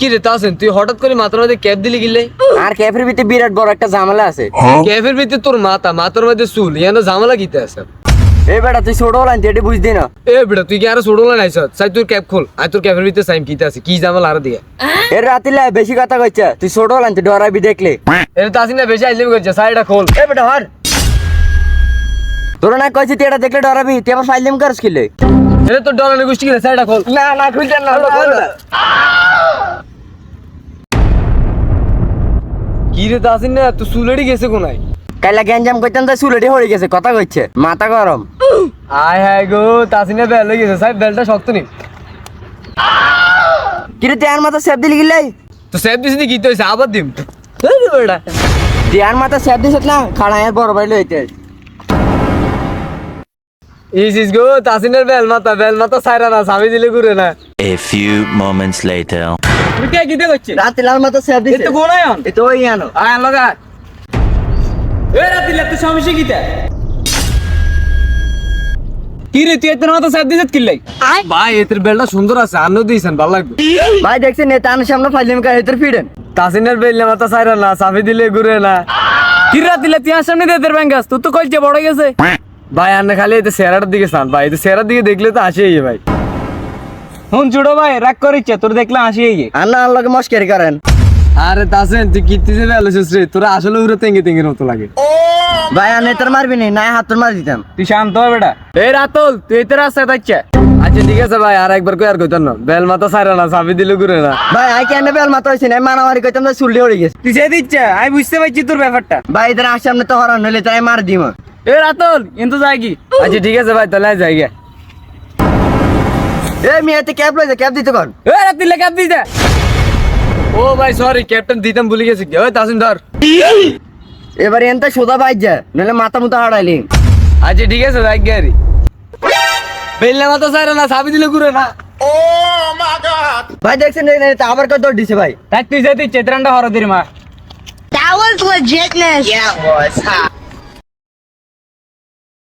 কি রে তাসেন তুই হঠাৎ করে মাথার মধ্যে ক্যাপ দিলি গিলে আর ক্যাফের ভিতরে বিরাট বড় একটা ঝামেলা আছে। ক্যাফের ভিতরে তোর মাথা মাথার মধ্যে চুল ইয়ানো ঝামেলা কিতে আছে? এই বেটা তুই ছোট হলাম যেটি বুঝদি না? এ বেটা তুই কি আর ছোড়লা নাইছ সাই তোর ক্যাপ খোল আর তোর ক্যাফের ভিতরে সাইম কিতে আছে কি ঝামেলা আর দিয়ে? এর রাতিলে বেশি কথা কইছে তুই ছোট হলাম তুই ডরাবি দেখলে। এটা তাসিন না বেশি আইলে করছে সাইডটা খোল। এই বেটা হর তোরা না কইছি তুই এটা দেখলে ডরাবি তুই আবার ফাইলিম করস কিলে? এটা তোর ডলার গোষ্ঠী কিনে সাইডটা খোল। না না খুলতে না খোল না। কি রে তাসিন না তুই চুলেডি গেছে কোনায়? কাইলা গ্যাঞ্জাম করতাম তো চুলেটি হয়ে গেছে কথা কইছে। মাথা গরম। আয় হায় গো তাসিনে বেল হয়ে গেছে সাই বেলটা শক্ত নি কিরে তুই আর মাথা দিলি গিলাই তো সেব দিছি কি তো আবার দিম। বেটা। তুই মাথা সেপ দিছত না খাড়া এর বড় ভাই লইতে। ইস ইস গো তাসিনের বেল মাথা বেল মাথা সাইরা না স্বামী দিলে ঘুরে না। A few moments later. কে কিতে রাতে লাল মাথা সেপ দিছে। এতে কোন আয়ন এ তো ওই আনো। আয় লগা এ রাতি লাগতে সমস্যা কিতে কি রে তুই এত মাথা সাইড দিছিস কিল্লাই ভাই এতের বেলটা সুন্দর আছে আনো দিছেন ভালো লাগবে। ভাই দেখছেন নেতা সামনে ফাইলিম করে এদের ফিডেন। তাসিনের বেল মাথা সাইরা না দিলে ঘুরে না। কি রাতি আর সামনে দিয়ে দেড় ব্যাঙ্গাস তুই তো কইছে বড় গেছে। ভাই আন্না খালি এতে সেরাটার দিকে স্থান ভাই এতে সেরার দিকে দেখলে তো আসেই ভাই। হুন ছোট ভাই রাগ করিচ্ছে তোর দেখলে আসেই আন্না আল্লাহকে মস্কারি করেন? আরে তাসেন তুই কিত্তিছে বেলছিস রে তোরা আসলে উড়ে তেঙ্গে তেঙ্গের মতো লাগে। ভাই আর নেতার মারবি নি না হাত মার দিতাম। তুই শান্ত হ বেটা। এই রাতুল তুই এতে রাস্তায় থাকছে? আচ্ছা ঠিক আছে ভাই আর একবার কই আর কইতাম না। বেল মাথা সাইরা না চাবি দিলে ঘুরে না। ভাই আই কেন বেল মাথা হইছে না মারামারি করতাম তো চুল্লি হয়ে গেছে। তুই সে দিচ্ছে আমি বুঝতে পারছি তোর ব্যাপারটা। ভাই এদের আর সামনে তো হরান হইলে তাই মার দিম। এ রাতুল কিন্তু যাই কি? আচ্ছা ঠিক আছে ভাই তাহলে যাই গে এ মিয়াতে ক্যাব লইছে ক্যাব দিতে কোন এ রাতুল ক্যাপ দিস ও ভাই সরি ক্যাপ্টেন দিতাম ভুলে গেছি। ওই তাসিন ধর। এবার এনতে সোদা ভাই যা নইলে মাথা মুতা হারাইলি। আচ্ছা ঠিক আছে যাই গে আরি বেলনা মাথা সাইরা না চাবি দিলে ঘুরে না। ভাই দেখছেন আবার কত দৌড় দিছে ভাই? তাই তুই যেতে চেত্রানটা হর দির মা। That was legitness. Yeah, it was.